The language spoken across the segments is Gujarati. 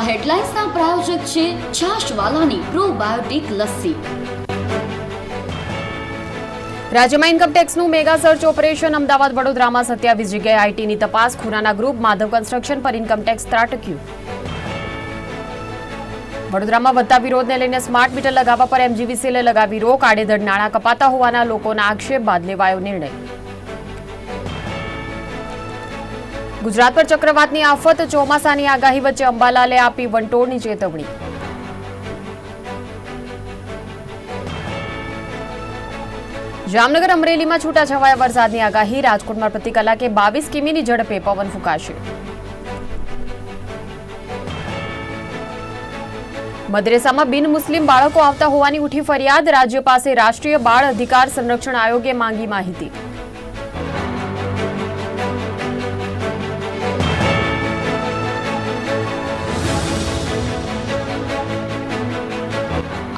આ હેડલાઇન્સના પ્રાયોજક છે છાશવાલાની પ્રોબાયોટિક લસ્સી. રાજ્યમાં ઇન્કમટેક્સનું મેગા સર્ચ ઓપરેશન અમદાવાદ, વડોદરામાં સત્યાવીસ જગ્યાએ આઈટીની તપાસ. ખુરાના ગ્રુપ માધવ કન્સ્ટ્રક્શન પર ઇન્કમટેક્સ ત્રાટક્યું. વડોદરામાં વધતા વિરોધને લઈને સ્માર્ટ મીટર લગાવવા પર એમજીવીસીએલે લગાવી રોક. આડેધડ નાણાં કપાતા હોવાના લોકોના આક્ષેપ. બાદ લેવાયો નિર્ણય. ગુજરાત પર ચક્રવાતની આફત, ચોમાસાની આગાહી વચ્ચે અંબાલાલે આપી વંટોળની ચેતવણી. જામનગર અમરેલીમાં છૂટાછવાયા વરસાદની આગાહી, રાજકોટમાં પ્રતિ કલાકે બાવીસ કિમીની ઝડપે પવન ફૂંકાશે. મદ્રેસામાં બિન મુસ્લિમ બાળકો આવતા હોવાની ઉઠી ફરિયાદ, રાજ્ય પાસે રાષ્ટ્રીય બાળ અધિકાર સંરક્ષણ આયોગે માંગી માહિતી.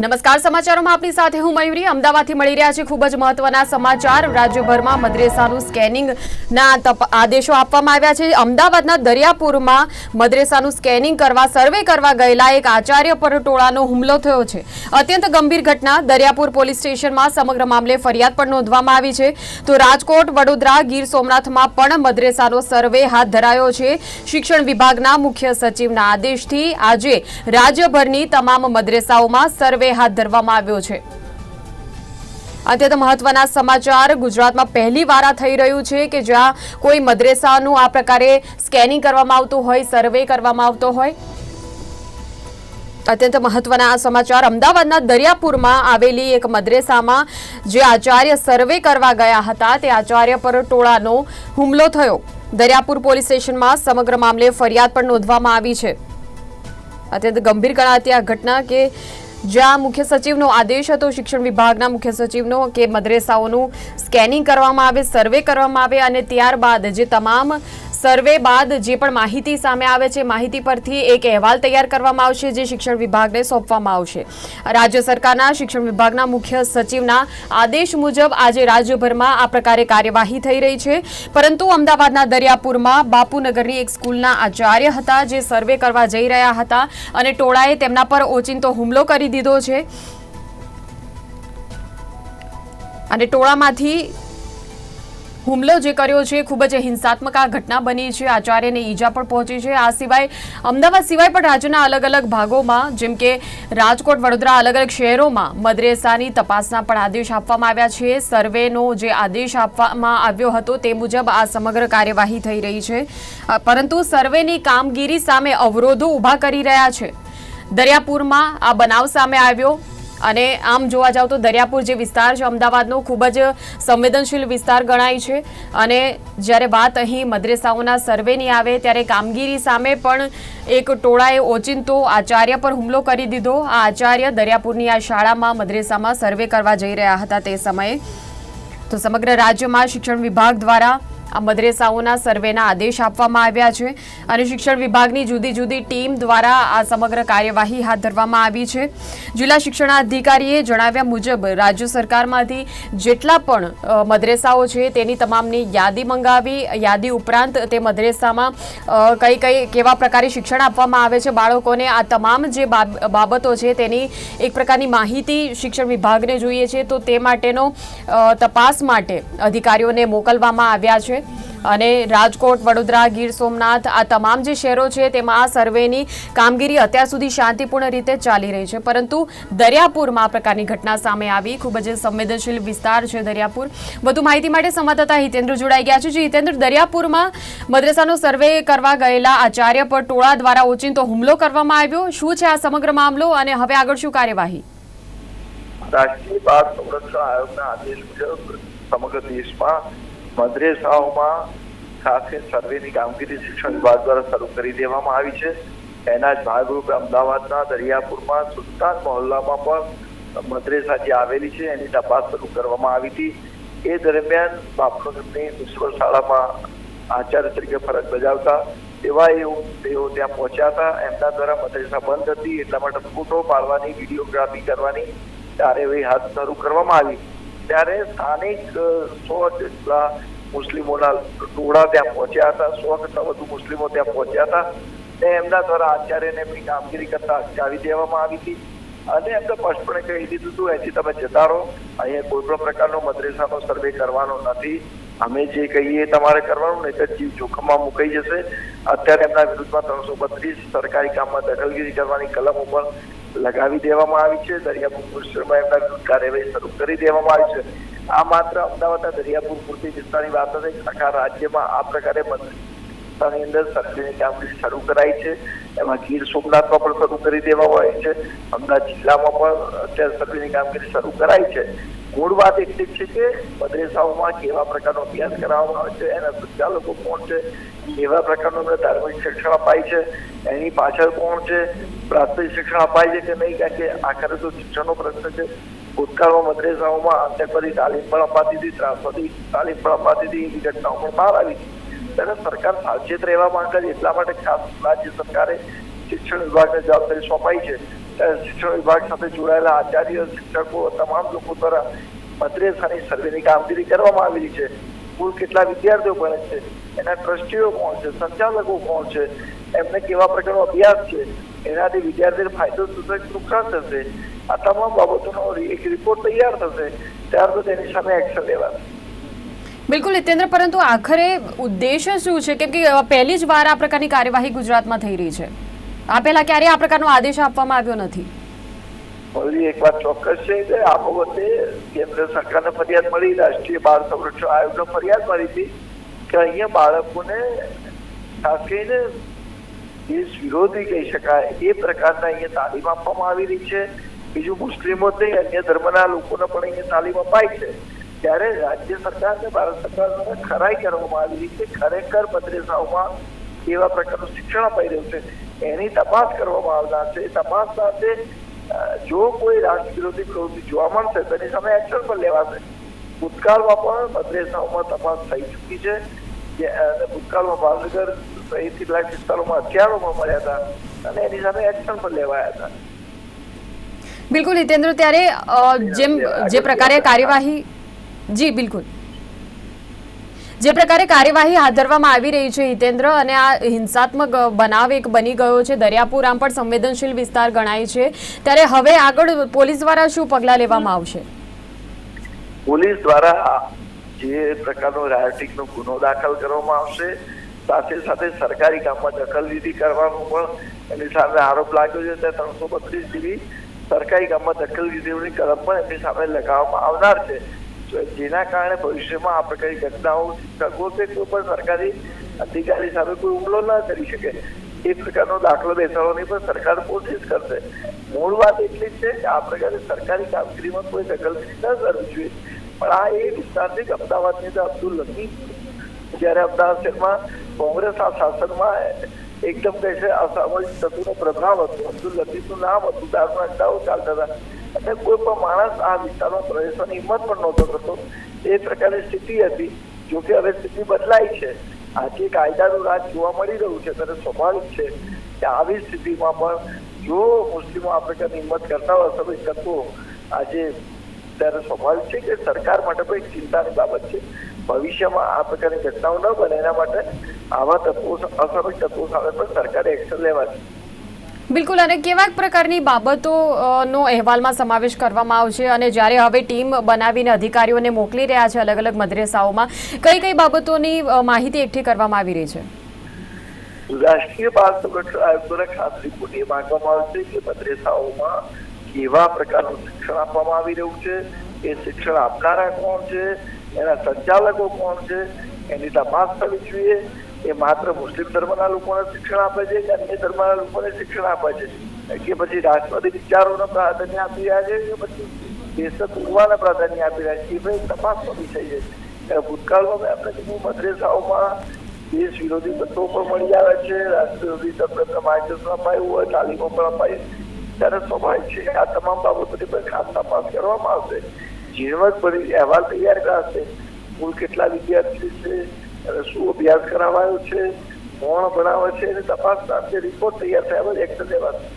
નમસ્કાર, સમાચારોમાં આપની સાથે હું મયુરી. અમદાવાદથી મળી રહ્યા છે ખૂબ જ મહત્વના સમાચાર. રાજ્યભરમાં મદ્રેસાનું સ્કેનિંગના આદેશો આપવામાં આવ્યા છે. અમદાવાદના દરિયાપુરમાં મદ્રેસાનું સ્કેનિંગ કરવા, સર્વે કરવા ગયેલા એક આચાર્ય પર ટોળાનો હુમલો થયો છે. અત્યંત ગંભીર ઘટના દરિયાપુર પોલીસ સ્ટેશનમાં સમગ્ર મામલે ફરિયાદ પણ નોંધવામાં આવી છે. તો રાજકોટ, વડોદરા, ગીર સોમનાથમાં પણ મદ્રેસાનો સર્વે હાથ ધરાયો છે. શિક્ષણ વિભાગના મુખ્ય સચિવના આદેશથી આજે રાજ્યભરની તમામ મદ્રેસાઓમાં સર્વે હાથ ધરવામાં આવ્યો છે. અત્યંત મહત્વના સમાચાર, ગુજરાતમાં પહેલી વાર આ થઈ રહ્યું છે કે જ્યાં કોઈ મદ્રેસાનું આ પ્રકારે સ્કેનિંગ કરવામાં આવતું હોય, સર્વે કરવામાં આવતો હોય. અત્યંત મહત્વના આ સમાચાર, અમદાવાદના દરિયાપુરમાં આવેલી એક મદ્રેસામાં જે આચાર્ય સર્વે કરવા ગયા હતા, તે આચાર્ય પર ટોળાનો હુમલો થયો. દરિયાપુર પોલીસ સ્ટેશનમાં સમગ્ર મામલે ફરિયાદ પણ નોંધવામાં આવી છે. અત્યંત ગંભીર ગણાતી આ ઘટના કે જ્યાં મુખ્ય સચિવનો આદેશ હતો, શિક્ષણ વિભાગના મુખ્ય સચિવનો, કે મદ્રેસાઓનું સ્કેનિંગ કરવામાં આવે સર્વે કરવામાં આવે અને ત્યારબાદ જે તમામ સર્વે બાદ જે પણ માહિતી સામે આવે છે, માહિતી પરથી એક અહેવાલ તૈયાર કરવામાં આવશે જે શિક્ષણ વિભાગને સોંપવામાં આવશે. રાજ્ય સરકારના શિક્ષણ વિભાગના મુખ્ય સચિવના આદેશ મુજબ આજે રાજ્યભરમાં આ પ્રકારે કાર્યવાહી થઈ રહી છે. પરંતુ અમદાવાદના દરિયાપુરમાં બાપુનગરની એક સ્કૂલના આચાર્ય હતા જે સર્વે કરવા જઈ રહ્યા હતા અને ટોળાએ તેમના પર ઓચિંતો હુમલો કરી દીધો છે. અને ટોળામાંથી હુમલો જે કર્યો છે ખૂબ જ હિંસાત્મક આ ઘટના બની છે. આચાર્યને ઈજા પણ પહોંચી છે. આ સિવાય, અમદાવાદ સિવાય પણ રાજ્યના અલગ અલગ ભાગોમાં, જેમ કે રાજકોટ, વડોદરા અલગ અલગ શહેરોમાં મદરેસાની તપાસના પણ આદેશ આપવામાં આવ્યા છે. સર્વેનો જે આદેશ આપવામાં આવ્યો હતો, તે મુજબ આ સમગ્ર કાર્યવાહી થઈ રહી છે. પરંતુ સર્વેની કામગીરી સામે અવરોધો ઊભા કરી રહ્યા છે. દરિયાપુરમાં આ બનાવ સામે આવ્યો. અને આમ જોવા જાવ તો દરિયાપુર જે વિસ્તાર છે, અમદાવાદનો ખૂબ જ સંવેદનશીલ વિસ્તાર ગણાય છે. અને જ્યારે વાત અહીં મદ્રેસાઓના સર્વેની આવે, ત્યારે કામગીરી સામે પણ એક ટોળાએ ઓચિંતો આચાર્ય પર હુમલો કરી દીધો. આ આચાર્ય દરિયાપુરની આ શાળામાં મદ્રેસામાં સર્વે કરવા જઈ રહ્યા હતા તે સમયે. તો સમગ્ર રાજ્યમાં શિક્ષણ વિભાગ દ્વારા આ મદ્રેસાઓના સર્વેના આદેશ આપવામાં આવ્યા છે અને શિક્ષણ વિભાગની જુદી જુદી ટીમ દ્વારા આ સમગ્ર કાર્યવાહી હાથ ધરવામાં આવી છે. જિલ્લા શિક્ષણાધિકારીએ જણાવ્યા મુજબ, રાજ્ય સરકારમાંથી જેટલા પણ મદરેસાઓ છે તેની તમામની યાદી મંગાવી, યાદી ઉપરાંત તે મદ્રેસામાં કઈ કઈ કેવા પ્રકારે શિક્ષણ આપવામાં આવે છે બાળકોને આ તમામ જે બાબ- બાબતો છે તેની એક પ્રકારની માહિતી શિક્ષણ વિભાગને જોઈએ છે. તો તે માટેનો તપાસ માટે અધિકારીઓને મોકલવામાં આવ્યા છે. અને રાજકોટ, વડોદરા, ગીર સોમનાથ આ તમામ જે શહેરો છે તેમાં આ સર્વેની કામગીરી અત્યાર સુધી શાંતિપૂર્ણ રીતે ચાલી રહી છે. પરંતુ દરિયાપુરમાં આ પ્રકારની ઘટના સામે આવી. ખૂબ જ સંવેદનશીલ વિસ્તાર છે દરિયાપુર. વધુ માહિતી માટે સંવાદદાતા હિતેન્દ્ર જોડાઈ ગયા છે. જે હિતેન્દ્ર, દરિયાપુરમાં મદ્રેસાનો સર્વે કરવા ગયેલા આચાર્ય પર ટોળા દ્વારા ઓચિંતો હુમલો કરવામાં આવ્યો. શું છે આ સમગ્ર મામલો અને હવે આગળ શું કાર્યવાહી? રાષ્ટ્રીય બાળ સંરક્ષણ આયોગના આદેશ મુજબ સમગ્ર દેશમાં મદ્રેસાઓમાં ખાસ સર્વેની કામગીરી શિક્ષણ વિભાગ દ્વારા શરૂ કરી દેવામાં આવી છે. એના જ ભાગરૂપે અમદાવાદના દરિયાપુરમાં સુલતાન મહોલ્લામાં પણ મદ્રેસા જે આવેલી છે. એની તપાસ શરૂ કરવામાં આવી હતી. એ દરમિયાન બાપનગરની મ્યુનિસિપલ શાળામાં આચાર્ય તરીકે ફરજ બજાવતા એવા એવું તેઓ ત્યાં પહોંચ્યા હતા. એમના દ્વારા મદ્રેસા બંધ હતી. એટલા માટે ફોટો પાડવાની, વિડીયોગ્રાફી કરવાની કાર્યવાહી હાથ શરૂ કરવામાં આવી. ત્યારે સ્થાનિક સો જેટલા મુસ્લિમોના ટોળા ત્યાં પહોંચ્યા હતા, સો કરતા વધુ મુસ્લિમો ત્યાં પહોંચ્યા હતા. ને એમના દ્વારા આચાર્યને કામગીરી કરતા અટકાવી દેવામાં આવી હતી. અને એમને સ્પષ્ટપણે કહી દીધું હતું, અહીંથી તમે જતા રહો. અહીંયા કોઈ પણ પ્રકારનો મદ્રેસાનો સર્વે કરવાનો નથી. અમે જે કહીએ તમારે કરવાનું નહીં તો જીવ જોખમમાં મુકાઈ જશે. અત્યારે એમના વિરુદ્ધમાં ત્રણસો બત્રીસ સરકારી કામમાં દખલગીરી કરવાની કલમ ઉપર લગાવી દેવામાં આવી છે. દરિયાપુર પોલીસમાં એમના કાર્યવાહી શરૂ કરી દેવામાં આવી છે. આ માત્ર અમદાવાદના દરિયાપુર પૂરતી વિસ્તારની વાત નથી આખા રાજ્યમાં આ પ્રકારે મંત્રી અંદર સક્રિય કામગીરી શરૂ કરાઈ છે. એમાં ગીર સોમનાથમાં પણ શરૂ કરી દેવામાં આવી છે. અમદાવાદ જિલ્લામાં પણ અત્યારે સર્વેની કામગીરી શરૂ કરાઈ છે. મૂળ વાત એટલી છે કે મદ્રેસાઓમાં કેવા પ્રકારનો અભ્યાસ કરાવવામાં આવે છે, એના સંચાલકો કોણ છે, કેવા પ્રકારનું અમને ધાર્મિક શિક્ષણ અપાય છે, એની પાછળ કોણ છે, પ્રાથમિક શિક્ષણ અપાય છે કે નહીં, કારણ કે આખરે તો શિક્ષણનો પ્રશ્ન છે. ભૂતકાળમાં મદ્રેસાઓમાં આતંકવાદી તાલીમ પણ અપાતી હતી, ત્રાસવાદી તાલીમ પણ અપાતી હતી, એવી ઘટનાઓ પણ બહાર આવી હતી ત્યારે સરકાર સાવચેત રહેવા માંગે છે. એટલા માટે ખાસ રાજ્ય સરકારે શિક્ષણ વિભાગને જવાબદારી સોંપાઈ છે. શિક્ષણ વિભાગ સાથે જોડાયેલા આચાર્ય, શિક્ષકો, તમામ લોકો દ્વારા મદ્રેસાની સર્વેની કામગીરી કરવામાં આવેલી છે. કુલ કેટલા વિદ્યાર્થીઓ ભણે છે? એના ટ્રસ્ટીઓ કોણ છે? સંચાલકો કોણ છે? એમને કેવા પ્રકારનો અભ્યાસ છે? એનાથી વિદ્યાર્થીને ફાયદો થશે નુકસાન થશે? આ તમામ બાબતોનો એક રિપોર્ટ તૈયાર થશે. ત્યારબાદ એની સામે એક્શન લેવાશે. બિલકુલ હિતેન્દ્ર પરંતુ આખરે ઉદ્દેશ્ય શું છે? કેમ કે પહેલી જ વાર આ પ્રકારની કાર્યવાહી ગુજરાતમાં થઈ રહી છે. આ પહેલા ક્યારેય આ પ્રકારનો આદેશ આપવામાં આવ્યો નથી? ફરી એક વાત ચોક્કસ છે કે આ બાબતે કેન્દ્ર સરકારને ફરિયાદ મળી, રાષ્ટ્રીય બાળ સંરક્ષણ આયોગને ફરિયાદ મળી હતી કે અહીંયા બાળકોને ખાસ કરીને દેશ વિરોધી કહી શકાય એ પ્રકારના અહીંયા તાલીમ આપવામાં આવી રહી છે. બીજું મુસ્લિમો નહીં, અન્ય ધર્મના લોકોને પણ અહીંયા તાલીમ અપાય છે. ત્યારે રાજ્ય સરકાર અને ભારત સરકાર દ્વારા ખરાઈ કરવામાં આવી રહી છે. ખરેખર મદ્રેસાઓમાં કેવા પ્રકારનું શિક્ષણ અપાઈ રહ્યું છે એની તપાસ કરવામાં આવનાર છે. તપાસ સાથે જો કોઈ રાષ્ટ્ર વિરોધી પ્રવૃત્તિ જોવા મળશે તેની સામે એક્શન પણ લેવાશે. ભૂતકાળમાં પણ મદ્રેસાઓમાં તપાસ થઈ ચૂકી છે. જે ભૂતકાળમાં ભાવનગર સહિત કેટલાક વિસ્તારોમાં હથિયારોમાં મળ્યા હતા અને એની સામે એક્શન પણ લેવાયા હતા. બિલકુલ હિતેન્દ્ર ત્યારે જેમ જે પ્રકારે કાર્યવાહી જી, બિલકુલ. જે પ્રકારે કાર્યવાહી હાથ ધરવામાં આવી રહી છે હિતેન્દ્ર, અને આ હિંસાત્મક બનાવ એક બની ગયો છે. દરિયાપુર આમ પણ સંવેદનશીલ વિસ્તાર ગણાય છે. ત્યારે હવે આગળ પોલીસ દ્વારા શું પગલાં લેવામાં આવશે? પોલીસ દ્વારા જે પ્રકારનો રાયોટિંગનો ગુનો દાખલ કરવામાં આવશે, સાથે સાથે સરકારી કામમાં દખલગીરી કરવાનું પણ એની સામે આરોપ લાગ્યો છે. તે ત્રણસો બત્રીસ જેવી સરકારી કામમાં દખલગીરીની કલમ પણ એમની સામે લગાવવામાં આવનાર છે. જેના કારણે ભવિષ્યમાં આ પ્રકારની ઘટનાઓ છે કોઈ પણ સરકારી અધિકારી સામે કોઈ હુમલો ન કરી શકે, એ પ્રકારનો દાખલો બેસાડવાની પણ સરકાર કોશિશ કરશે. મૂળ વાત એટલી જ છે કે આ પ્રકારે સરકારી કામગીરીમાં કોઈ દખલગીરી ન કરવી જોઈએ. પણ આ એ વિસ્તારથી અમદાવાદની અંદર અબ્દુલ લતીફ જ્યારે અમદાવાદ શહેરમાં કોંગ્રેસ આ શાસનમાં એકદમ કહે છે અસામાજિક તત્વોનો પ્રભાવ હતો. અબ્દુલ લતીફનું નામ હતું. દારૂના અડ્ડાઓ ચાલતા હતા. અને કોઈ પણ માણસ આ વિસ્તારમાં પ્રવેશવાની હિંમત પણ નહોતો કરતો. એ પ્રકારની સ્થિતિ હતી. જોકે હવે સ્થિતિ બદલાઈ છે. આજે કાયદાનું રાજ જોવા મળી રહ્યું છે ત્યારે સ્વાભાવિક છે કે આવી સ્થિતિમાં પણ જો મુસ્લિમો આ પ્રકારની હિંમત કરતા હોય સમય તત્વો આજે ત્યારે સ્વાભાવિક છે કે સરકાર માટે પણ એક ચિંતાની બાબત છે. ભવિષ્યમાં આ પ્રકારની ઘટનાઓ ન બને એના માટે આવા તત્વો અસામાજિક તત્વો સામે પણ સરકારે એક્શન લેવાની બિલકુલ, અને કેવા પ્રકારની બાબતો નો અહેવાલમાં સમાવેશ કરવામાં આવશે અને જ્યારે હવે ટીમ બનાવીને અધિકારીઓને મોકલી રહ્યા છે અલગ અલગ મદ્રેસાઓમાં, કઈ કઈ બાબતોની માહિતી એકઠી કરવામાં આવી રહી છે? રાષ્ટ્રીય બાળ સંરક્ષણ આયોગ દ્વારા ખાસ રિપોર્ટ એ માંગવામાં આવશે કે મદ્રેસાઓમાં કેવા પ્રકારનું શિક્ષણ આપવામાં આવી રહ્યું છે, એ શિક્ષણ આપનારા કોણ છે, એના સંચાલકો કોણ છે, એની તપાસ થવી જોઈએ એ માત્ર મુસ્લિમ ધર્મના લોકોને શિક્ષણ આપે છે કે અન્ય ધર્મના લોકોને શિક્ષણ આપે છે? કે પછી રાષ્ટ્રવાદી વિચારોને પ્રાધાન્ય આપી રહ્યા છે કે પછી દેશ તોડવાને પ્રાધાન્ય આપી રહ્યા છે? એ ભાઈ તપાસનો વિષય છે. ત્યારે ભૂતકાળમાં આપણે કીધું મદ્રેસાઓમાં દેશ વિરોધી તત્વો પણ મળી આવે છે. રાષ્ટ્ર વિરોધી તત્વ માહિતી અપાયું હોય, તાલીમો પણ અપાય ત્યારે સ્વાભાવિક છે આ તમામ બાબતોની પર ખાસ તપાસ કરવામાં આવશે. ઝીણવટ ભરી અહેવાલ તૈયાર કરાશે. કુલ કેટલા વિદ્યાર્થી છે? અને શું અભ્યાસ કરાવાયો છે? કોણ ભણાવે છે? એની તપાસ સાથે રિપોર્ટ તૈયાર થયા બાદ એક્શન લેવાશે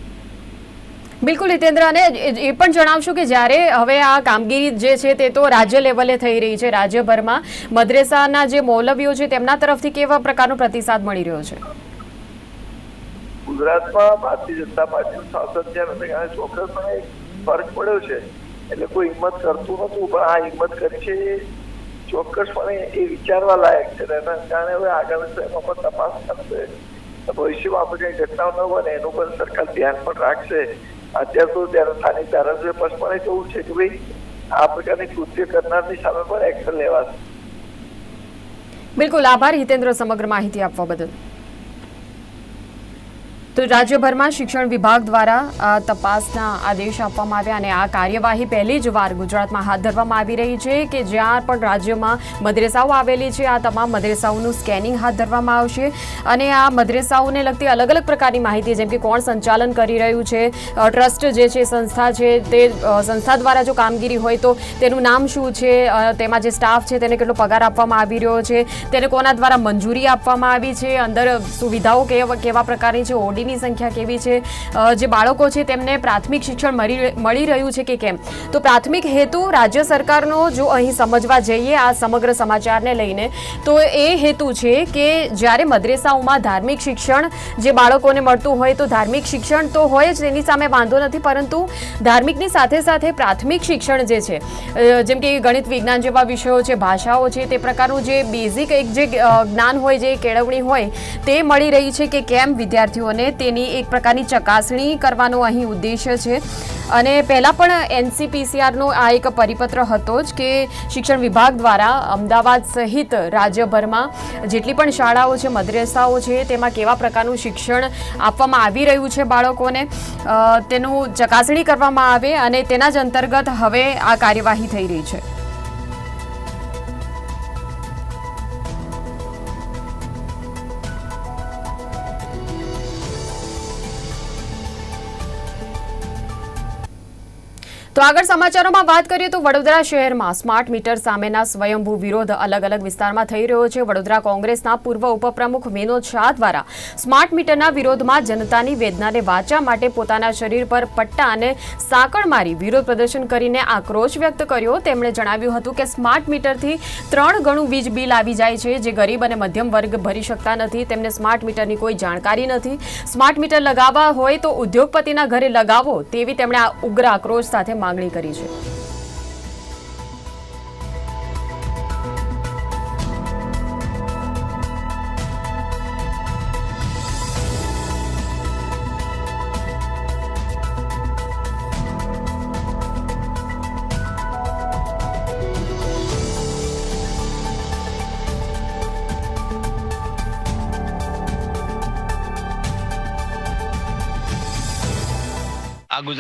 બિલકુલ હિતેન્દ્ર અને એ પણ જણાવશો કે જ્યારે હવે આ કામગીરી જે છે તે તો રાજ્ય લેવલે થઈ રહી છે. રાજ્યભરમાં મદ્રેસાના જે મૌલવીઓ છે તેમના તરફથી કેવા પ્રકારનો પ્રતિસાદ મળી રહ્યો છે? ગુજરાતમાં ભારતીય જનતા પાર્ટીનું શાસન છે અને કારણે ચોક્કસપણે ફરક પડ્યો છે. એટલે કોઈ હિંમત કરતું નતું પણ આ હિંમત કરી છે ચોક્કસપણે એ વિચારવા લાયક છે એના કારણે હવે આગળ એમાં પણ તપાસ કરશે ભવિષ્યમાં આપણે કઈ ઘટનાઓ ન બને, એનું પણ સરકાર ધ્યાન પણ રાખશે. અત્યાર તો ત્યારે સ્થાનિક ધારાસભ્ય સ્પષ્ટપણે કેવું છે કે ભાઈ, આ પ્રકારની કૃત્ય કરનારની સામે પણ એક્શન લેવાશે. બિલકુલ. આભાર હિતેન્દ્ર સમગ્ર માહિતી આપવા બદલ. તો રાજ્યભરમાં શિક્ષણ વિભાગ દ્વારા તપાસના આદેશ આપવામાં આવ્યા અને આ કાર્યવાહી પહેલી જ વાર ગુજરાતમાં હાથ ધરવામાં આવી રહી છે કે જ્યાં પણ રાજ્યમાં મદ્રેસાઓ આવેલી છે, આ તમામ મદ્રેસાઓનું સ્કેનિંગ હાથ ધરવામાં આવશે. અને આ મદ્રેસાઓને લગતી અલગ અલગ પ્રકારની માહિતી, જેમ કે કોણ સંચાલન કરી રહ્યું છે ટ્રસ્ટ જે છે, સંસ્થા છે, તે સંસ્થા દ્વારા જો કામગીરી હોય તો તેનું નામ શું છે તેમાં જે સ્ટાફ છે તેને કેટલો પગાર આપવામાં આવી રહ્યો છે, તેને કોના દ્વારા મંજૂરી આપવામાં આવી છે, અંદર સુવિધાઓ કેવા કેવા પ્રકારની છે ઓડીની સંખ્યા કેવી છે? જે બાળકો છે તેમને પ્રાથમિક શિક્ષણ મળી રહ્યું છે કે કેમ? તો પ્રાથમિક હેતુ રાજ્ય સરકારનો જો અહીં સમજવા જઈએ આ સમગ્ર સમાચારને લઈને, તો એ હેતુ છે કે જ્યારે મદ્રેસાઓમાં ધાર્મિક શિક્ષણ જે બાળકોને મળતું હોય તો ધાર્મિક શિક્ષણ તો હોય જ, તેની સામે વાંધો નથી, પરંતુ ધાર્મિકની સાથે સાથે પ્રાથમિક શિક્ષણ જે છે જેમ કે ગણિત, વિજ્ઞાન જેવા વિષયો છે, ભાષાઓ છે, તે પ્રકારનું જે બેઝિક એક જે જ્ઞાન હોય, જે કેળવણી હોય, તે મળી રહી છે કે કેમ વિદ્યાર્થીઓને તેની એક પ્રકારની ચકાસણી કરવાનો અહીં ઉદ્દેશ્ય છે. અને પહેલાં પણ એનસીપીસીઆરનો આ એક પરિપત્ર હતો જ કે શિક્ષણ વિભાગ દ્વારા અમદાવાદ સહિત રાજ્યભરમાં જેટલી પણ શાળાઓ છે, મદ્રેસાઓ છે, તેમાં કેવા પ્રકારનું શિક્ષણ આપવામાં આવી રહ્યું છે બાળકોને તેનું ચકાસણી કરવામાં આવે અને તેના જ અંતર્ગત હવે આ કાર્યવાહી થઈ રહી છે. તો આગળ સમાચારોમાં વાત કરીએ તો વડોદરા શહેરમાં સ્માર્ટ મીટર સામેના સ્વયંભૂ વિરોધ અલગ અલગ વિસ્તારમાં થઈ રહ્યો છે. વડોદરા કોંગ્રેસના પૂર્વ ઉપપ્રમુખ વિનોદ શાહ દ્વારા સ્માર્ટ મીટરના વિરોધમાં જનતાની વેદનાને વાંચવા માટે પોતાના શરીર પર પટ્ટા અને સાંકળ મારી વિરોધ પ્રદર્શન કરીને આક્રોશ વ્યક્ત કર્યો. તેમણે જણાવ્યું હતું કે સ્માર્ટ મીટરથી ત્રણ ગણું વીજ બિલ આવી જાય છે. જે ગરીબ અને મધ્યમ વર્ગ ભરી શકતા નથી. તેમને સ્માર્ટ મીટરની કોઈ જાણકારી નથી. સ્માર્ટ મીટર લગાવવા હોય તો ઉદ્યોગપતિના ઘરે લગાવો તેવી તેમણે આ ઉગ્ર આક્રોશ સાથે માંગણી કરી છે.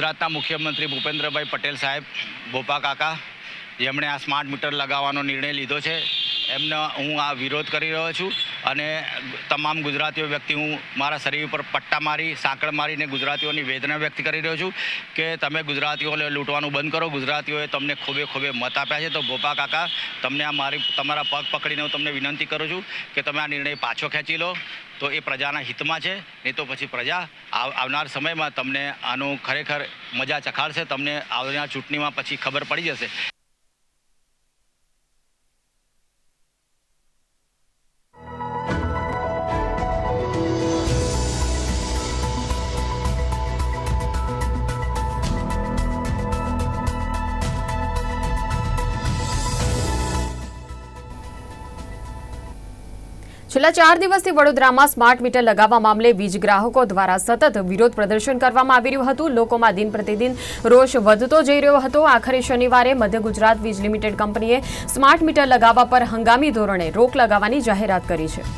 ગુજરાતના મુખ્યમંત્રી ભૂપેન્દ્રભાઈ પટેલ સાહેબ ભોપા કાકા, જેમણે આ સ્માર્ટ મીટર લગાવવાનો નિર્ણય લીધો છે. એમનો હું આ વિરોધ કરી રહ્યો છું અને તમામ ગુજરાતીઓ વ્યક્તિ હું મારા શરીર ઉપર પટ્ટા મારી, સાંકળ મારીને ગુજરાતીઓની વેદના વ્યક્ત કરી રહ્યો છું કે તમે ગુજરાતીઓને લૂંટવાનું બંધ કરો. ગુજરાતીઓએ તમને ખૂબે ખૂબે મત આપ્યા છે. તો ભોપા કાકા, તમને આ મારી, તમારા પગ પકડીને હું તમને વિનંતી કરું છું કે તમે આ નિર્ણય પાછો ખેંચી લો. તો એ પ્રજાના હિતમાં છે. નહીં તો પછી પ્રજા આવ- આવનાર સમયમાં તમને આનું ખરેખર મજા ચખાડશે. તમને આવનાર ચૂંટણીમાં પછી ખબર પડી જશે. છેલ્લા ચાર દિવસથી વડોદરામાં સ્માર્ટ મીટર લગાવવા મામલે વીજ ગ્રાહકો દ્વારા સતત વિરોધ પ્રદર્શન કરવામાં આવી રહ્યું હતું. લોકોમાં દિન પ્રતિદિન રોષ વધતો જઈ રહ્યો હતો. આખરે શનિવારે મધ્ય ગુજરાત વીજ લિમિટેડ કંપનીએ સ્માર્ટ મીટર લગાવવા પર હંગામી ધોરણે રોક લગાવવાની જાહેરાત કરી છે.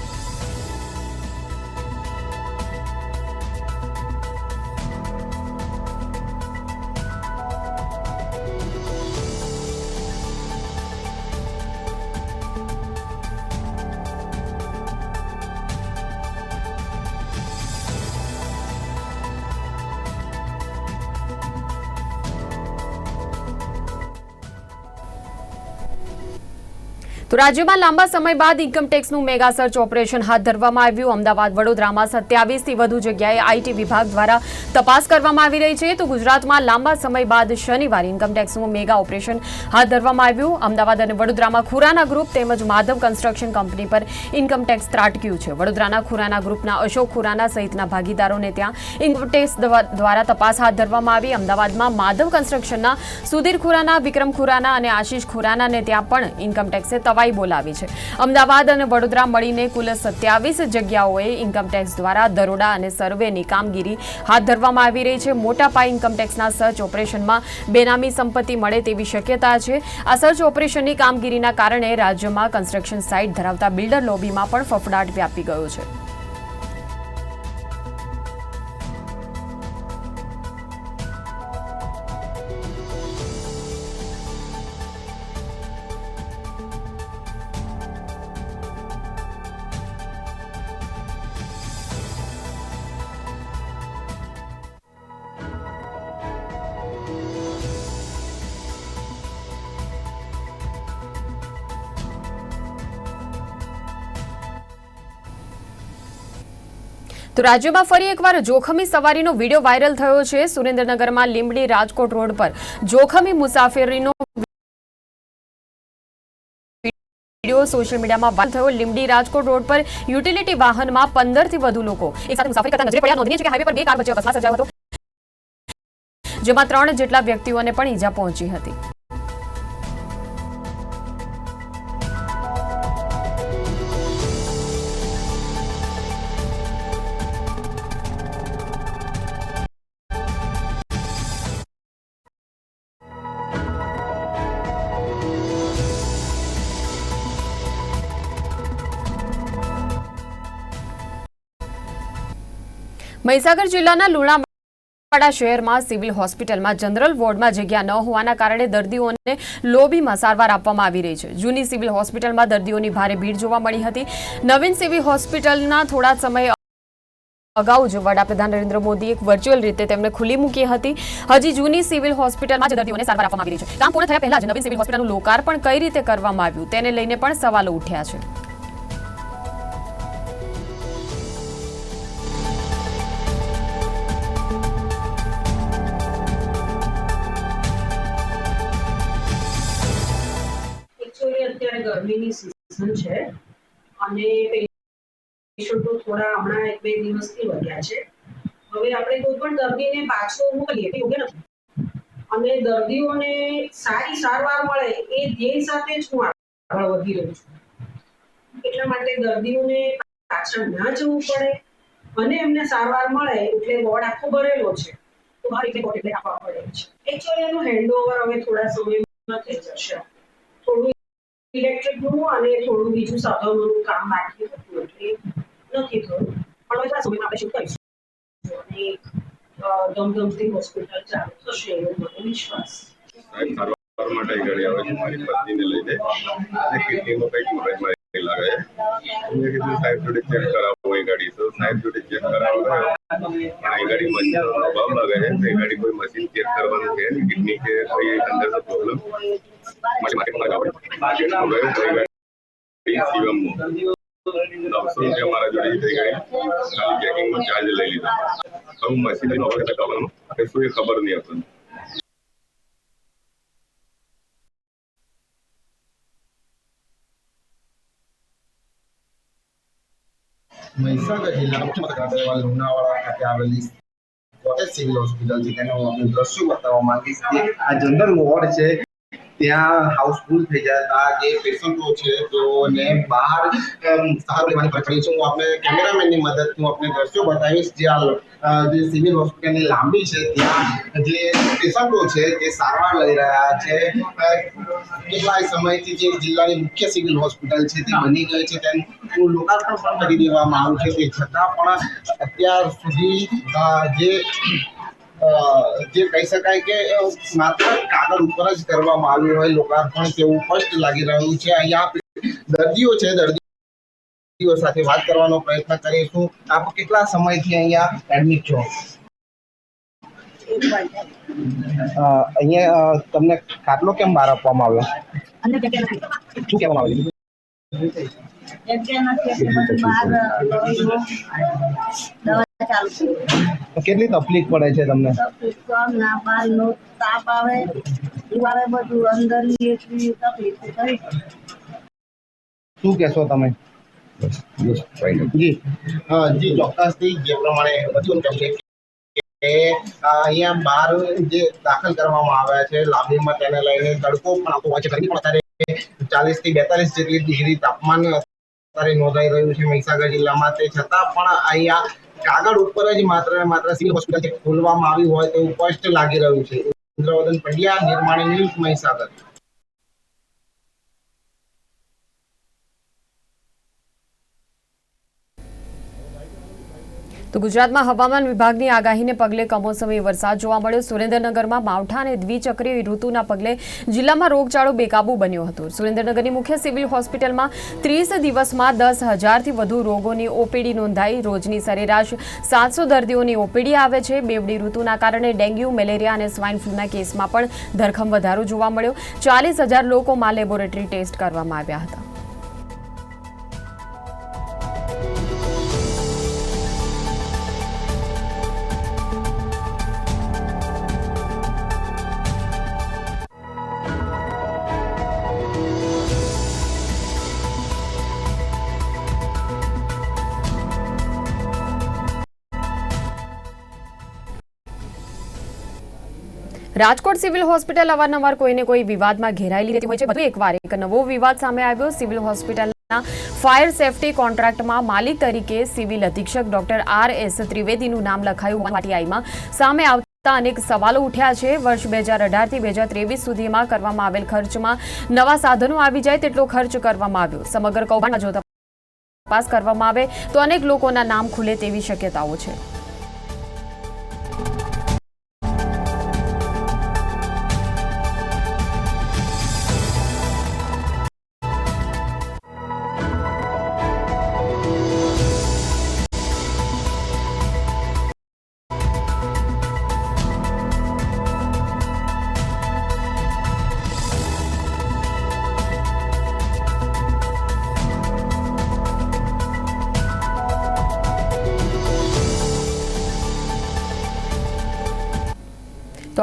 તો રાજ્યમાં લાંબા સમય બાદ ઇન્કમટેક્સનું મેગા સર્ચ ઓપરેશન હાથ ધરવામાં આવ્યું. અમદાવાદ, વડોદરામાં સત્યાવીસથી વધુ જગ્યાએ આઈટી વિભાગ દ્વારા તપાસ કરવામાં આવી રહી છે. તો ગુજરાતમાં લાંબા સમય બાદ શનિવારે ઇન્કમટેક્સનું મેગા ઓપરેશન હાથ ધરવામાં આવ્યું. અમદાવાદ અને વડોદરામાં ખુરાના ગ્રુપ તેમજ માધવ કન્સ્ટ્રક્શન કંપની પર ઇન્કમટેક્સ ત્રાટક્યું છે. વડોદરાના ખુરાના ગ્રુપના અશોક ખુરાના સહિતના ભાગીદારોને ત્યાં ઇન્કમટેક્સ દ્વા- દ્વારા તપાસ હાથ ધરવામાં આવી. અમદાવાદમાં માધવ કન્સ્ટ્રક્શનના સુધીર ખુરાના, વિક્રમ ખુરાના અને આશીષ ખુરાનાને ત્યાં પણ ઇન્કમટેક્સે તવાઈ બોલાવી છે. અમદાવાદ અને વડોદરા મળીને કુલ સત્યાવીસ જગ્યાઓએ ઇન્કમટેક્સ દ્વારા દરોડા અને સર્વેની કામગીરી હાથ ધરવામાં આવી રહી છે. મોટા પાયે ઇન્કમટેક્સના સર્ચ ઓપરેશનમાં બેનામી સંપત્તિ મળે તેવી શક્યતા છે. આ સર્ચ ઓપરેશનની કામગીરીના કારણે રાજ્યમાં કન્સ્ટ્રક્શન સાઇટ ધરાવતા બિલ્ડર લોબીમાં પણ ફફડાટ વ્યાપી ગયો છે. તો રાજ્યમાં ફરી એકવાર જોખમી સવારીનો વીડિયો વાયરલ થયો છે. સુરેન્દ્રનગરમાં લીંબડી રાજકોટ રોડ પર જોખમી મુસાફરીનો વીડિયો સોશિયલ મીડિયામાં વાયરલ થયો. લીંબડી રાજકોટ રોડ પર યુટિલિટી વાહનમાં પંદરથી વધુ લોકો એક સાથે મુસાફરી કરતા જેમાં ત્રણ જેટલા વ્યક્તિઓને પણ ઈજા પહોંચી હતી. મહીસાગર જિલ્લાના લુણાવાડા શહેરમાં સિવિલ હોસ્પિટલમાં જનરલ વોર્ડમાં જગ્યા ન હોવાના કારણે દર્દીઓને લોબીમાં સારવાર આપવામાં આવી રહી છે. જૂની સિવિલ હોસ્પિટલમાં દર્દીઓની ભારે ભીડ જોવા મળી હતી. નવીન સિવિલ હોસ્પિટલના થોડા સમય અગાઉ જ વડાપ્રધાન નરેન્દ્ર મોદી એક વર્ચ્યુઅલ રીતે તેમને ખુલ્લી મૂકી હતી. હજી જૂની સિવિલ હોસ્પિટલમાં જ દર્દીઓને સારવાર આપવામાં આવી રહી છે. કામ પૂર્ણ થયા પહેલા જ નવીન સિવિલ હોસ્પિટલનું લોકાર્પણ કઈ રીતે કરવામાં આવ્યું, તેને લઈને પણ સવાલો ઉઠ્યા છે. અત્યારે ગરમીની સિઝન છે. અને પેશન્ટો થોડા હમણાં એક બે દિવસથી વધ્યા છે. હવે આપણે કોઈ પણ દર્દીને પાછો મોકલીએ તે યોગ્ય નથી. અને દર્દીઓને સારી સારવાર મળે એ ધ્યેય સાથે જ હું આગળ વધી રહ્યો છું. એટલા માટે દર્દીઓને પાછળ ના જવું પડે. અને એમને સારવાર મળે એટલે વોર્ડ આખો ભરેલો છે. તો આ રીતે કોટેલે આપવા પડે છે. એકચ્યુઅલી એનું હેન્ડઓવર હવે થોડા સમયમાં થઈ જશે. થોડું ઇલેક્ટ્રિકનું અને થોડું બીજું સાધનોનું કામ બાકી હતું એટલે નથી થયું. પણ બધા સમયમાં આપણે શું કરીશું? અને ધમધમતી હોસ્પિટલ ચાલુ થશે એવો મને વિશ્વાસ કરવાનું છે. કિડની કે પ્રોબ્લેમ નવસો રૂપિયા મારા જોડે થઈ ગાડી ખાલી ચેકિંગનો ચાર્જ લઈ લીધો હવે મશીનનો અભાવ એટલે કરવાનું કે શું એ ખબર નહીં આપણને મહીસાગર જિલ્લા મુખ્ય મથક એવા લુણાવાડા ખાતે આવેલી કોટેજ સિવિલ હોસ્પિટલ છે તેનું હું દ્રશ્યો બતાવવા માંગીશ કે આ જનરલ વોર્ડ છે ત્યાં હાઉસફુલ થઈ જતા જે પેશન્ટો છે, તેઓને બહાર સહારો લેવાની પડી છે. હું આપણે કેમેરામેનની મદદથી હું આપણે દ્રશ્યો બતાવીશ. જે આ જે સિવિલ હોસ્પિટલની લાંબી છે, ત્યાં જે પેશન્ટો છે, તે સારવાર લઈ રહ્યા છે. કેટલાય સમયથી જે જિલ્લાની મુખ્ય સિવિલ હોસ્પિટલ છે, તે બની ગઈ છે. તેનું લોકાર્પણ પણ કરી દેવામાં આવ્યું છે. તે છતાં પણ અત્યાર સુધી જે જે કહી શકાય કે માત્ર કાગળ ઉપર જ કરવામાં આવ્યું હોય લોકાર્પણ તેવું સ્પષ્ટ લાગી રહ્યું છે. અહીંયા દર્દીઓ છે દર્દીઓ સાથે વાત કરવાનો પ્રયત્ન કરીશું. આપ કેટલા સમયથી અહીંયા એડમિટ છો? અહીંયા તમને ખાટલો કેમ બહાર આપવામાં આવ્યો? શું કહેવામાં આવ્યું? દવા કેટલી તકલીફ પડે છે તમને? તાપ આવે. દિવાળે બધું અંદરની એટલી તકલીફ થઈ. શું કહેશો તમે? જી. અ, જી ચોક્કસથી જે પ્રમાણે બધું તમને કે અહીંયા બહાર જે દાખલ કરવામાં આવ્યા છે લાંબીમાં તેને લઈને તડકો પણ આવતો હોય છે. ગરમી પણ અત્યારે ચાલીસથી બેતાલીસ જેટલી ડિગ્રી તાપમાન અત્યારે નોંધાઈ રહ્યું છે મહીસાગર જિલ્લામાં. તે છતાં પણ અહીંયા કાગળ ઉપર જ માત્ર ને માત્ર સિવિલ હોસ્પિટલ ખોલવામાં આવી હોય તેવું સ્પષ્ટ લાગી રહ્યું છે. ઇન્દ્રવદન પંડ્યા, નિર્માણી ન્યૂઝ મહીસાગર. તો ગુજરાતમાં હવામાન વિભાગની આગાહીને પગલે કમોસમી વરસાદ જોવા મળ્યો. સુરેન્દ્રનગરમાં માવઠા અને દ્વિચક્રીય ઋતુના પગલે જિલ્લામાં રોગચાળો બેકાબુ બન્યો હતો. સુરેન્દ્રનગરની મુખ્ય સિવિલ હોસ્પિટલમાં ત્રીસ દિવસમાં દસ હજારથી વધુ રોગોની ઓપીડી નોંધાઈ. રોજની સરેરાશ સાતસો દર્દીઓની ઓપીડી આવે છે. બેવડી ઋતુના કારણે ડેન્ગ્યુ, મેલેરિયા અને સ્વાઇન ફ્લૂના કેસમાં પણ ધરખમ વધારો જોવા મળ્યો. ચાલીસ હજાર લોકોમાં લેબોરેટરી ટેસ્ટ કરવામાં આવ્યા હતા. રાજકોટ સિવિલ હોસ્પિટલ અવારનવાર કોઈને કોઈ વિવાદમાં ઘેરાયેલી રહેતી હોય છે. બધું એકવાર એક નવો વિવાદ સામે આવ્યો. સિવિલ હોસ્પિટલના ફાયર સેફટી કોન્ટ્રાક્ટમાં માલિક તરીકે સિવિલ અધિક્ષક ડોક્ટર આર એસ ત્રિવેદીનું નામ લખાયું. આઈમાં સામે આવતા અનેક સવાલો ઉઠ્યા છે. વર્ષ બે હજાર અઢારથી બે હજાર ત્રેવીસ સુધીમાં કરવામાં આવેલ ખર્ચમાં નવા સાધનો આવી જાય તેટલો ખર્ચ કરવામાં આવ્યો. સમગ્ર કૌભાંડમાં જો તપાસ કરવામાં આવે તો અનેક લોકોના નામ ખુલે તેવી શક્યતાઓ છે.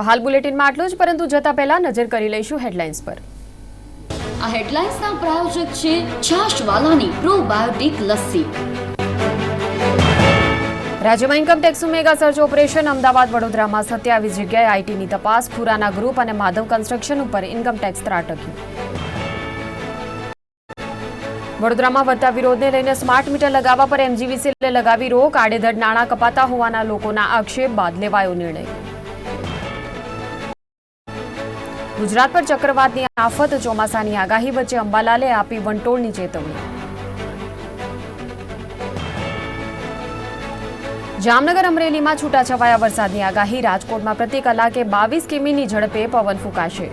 તો હાલ બુલેટિનમાં આટલું જ પરંતુ જતા પહેલા નજર કરી લઈશું હેડલાઇન્સ પર. આ હેડલાઇન્સના પ્રાયોજક છે છાશવાલાની પ્રોબાયોટિક લસ્સી. રાજ્યમાં ઇન્કમટેક્સનું મેગા સર્ચ ઓપરેશન અમદાવાદ વડોદરામાં સત્યાવીસ જગ્યાએ આઈટીની તપાસ ખુરાના ગ્રુપ અને માધવ કન્સ્ટ્રક્શન ઉપર ઇન્કમટેક્સ ત્રાટક્યું. વડોદરામાં વધતા વિરોધને લઈને સ્માર્ટ મીટર લગાવવા પર એમજીવીસીએ લગાવી રોક આડેધડ નાણાં કપાતા હોવાના લોકોના આક્ષેપ બાદ લેવાયો નિર્ણય. ગુજરાત પર ચક્રવાતની આફત, ચોમાસાની આગાહી વચ્ચે અંબાલાલે આપી વંટોળની ચેતવણી. જામનગર અમરેલીમાં છૂટાછવાયા વરસાદની આગાહી, રાજકોટમાં પ્રતિ કલાકે બાવીસ કિમીની ઝડપે પવન ફૂંકાશે.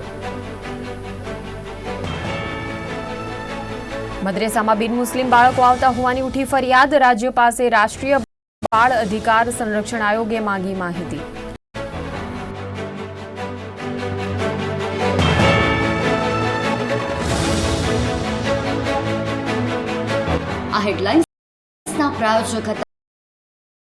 મદ્રેસામાં બિનમુસ્લિમ બાળકો આવતા હોવાની ઉઠી ફરિયાદ, રાજ્ય પાસે રાષ્ટ્રીય બાળ અધિકાર સંરક્ષણ આયોગે માંગી માહિતી. આ હેડલાઇન્સના પ્રાયોજક હતા.